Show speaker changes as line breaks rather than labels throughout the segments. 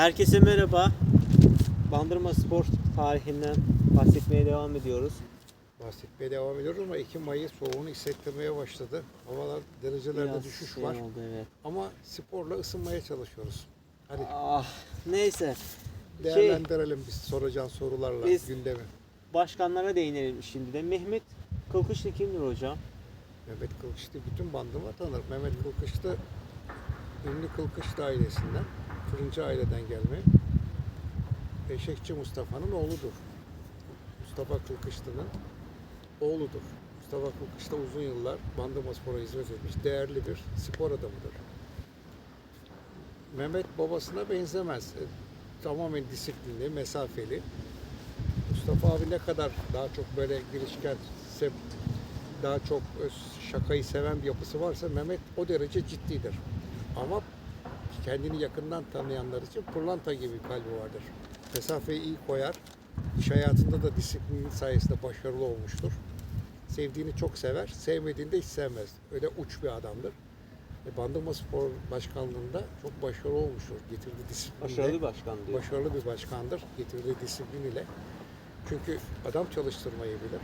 Herkese merhaba. Bandırma Spor tarihinden bahsetmeye devam ediyoruz.
Bahsetmeye devam ediyoruz ama Ekim ayı soğuğunu hissettirmeye başladı. Havalar derecelerde
Biraz
düşüş
şey
var.
oldu, evet.
Ama sporla ısınmaya çalışıyoruz. Hadi
Ah, neyse. Şey,
değerlendirelim biz soracağın sorularla
Biz-
gündemi.
başkanlara değinelim şimdi de. Mehmet Kılkışlı kimdir hocam?
Mehmet Kılkışlı bütün bandıma tanır. Mehmet Kılkışlı ünlü Kılkışlı ailesinden, fırıncı aileden gelme. Eşekçi Mustafa'nın oğludur. Mustafa Kılkışlı'nın oğludur. Mustafa Kılkışlı uzun yıllar Bandıma Spor'a hizmet etmiş. Değerli bir spor adamıdır. Mehmet babasına benzemez. E, Tamamen disiplinli, mesafeli. Mustafa abi ne kadar daha çok böyle girişken, daha çok şakayı seven bir yapısı varsa Mehmet o derece ciddidir. Ama kendini yakından tanıyanlar için pırlanta gibi kalbi vardır. Mesafeyi iyi koyar. İş hayatında da disiplinin sayesinde başarılı olmuştur. Sevdiğini çok sever, sevmediğini de hiç sevmez. Öyle uç bir adamdır. E, Bandırma Spor Başkanlığı'nda çok başarılı olmuştur. Getirdiği disiplinle.
Başarılı bir başkan diyor.
Başarılı bir başkandır. Getirdiği disiplin ile. Çünkü adam çalıştırmayı bilir.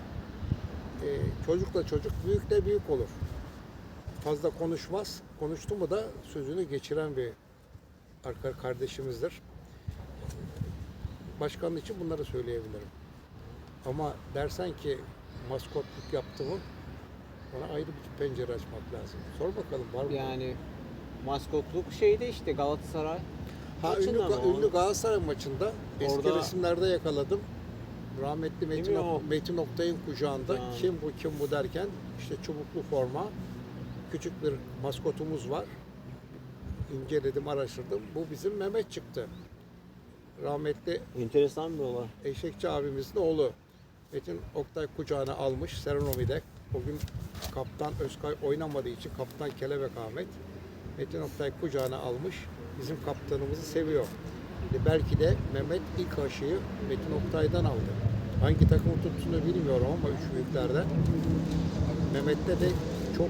Ee, çocukla çocuk, büyükle büyük olur. Fazla konuşmaz. Konuştu mu da sözünü geçiren bir kardeşimizdir. Başkanlık için bunları söyleyebilirim. Ama dersen ki maskotluk yaptı mı ona ayrı bir pencere açmak lazım. Sor bakalım var mı?
Yani maskotluk şeyde işte Galatasaray.
Ha ünlü, ünlü Galatasaray maçında eski
Orada-
resimlerde yakaladım. Rahmetli Metin? Ok- Metin Oktay'ın kucağında
Ha.
kim bu kim bu derken işte çubuklu forma küçük bir maskotumuz var. İnceledim araştırdım. Bu bizim Mehmet çıktı. Rahmetli
Enteresan bir olay.
Eşekçi abimizin oğlu. Metin Oktay kucağına almış Serenomi'de. O gün kaptan Özkay oynamadığı için kaptan Kelebek Ahmet. Metin Oktay kucağına almış. Bizim kaptanımızı seviyor. E belki de Mehmet ilk aşıyı Metin Oktay'dan aldı. Hangi takımı tuttuğunu bilmiyorum ama üç büyüklerde. Mehmet'te de çok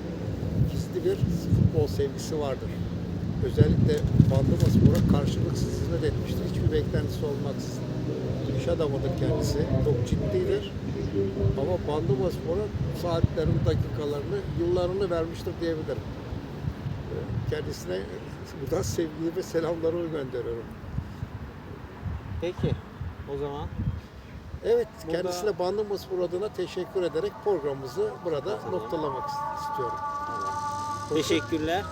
gizli bir futbol sevgisi vardır. Özellikle Bandırma Spor'a karşılıksız hizmet etmiştir. Hiçbir beklentisi olmaksızın. İş adamıdır kendisi. Çok ciddidir. Ama Bandırma Spor'a saatlerini, dakikalarını, yıllarını vermiştir diyebilirim. Kendisine buradan sevgiyi ve selamlarımı gönderiyorum.
Peki. O zaman
Evet,
Burada-
kendisine Bandırma Spor adına teşekkür ederek programımızı burada noktalamak istiyorum.
teşekkürler.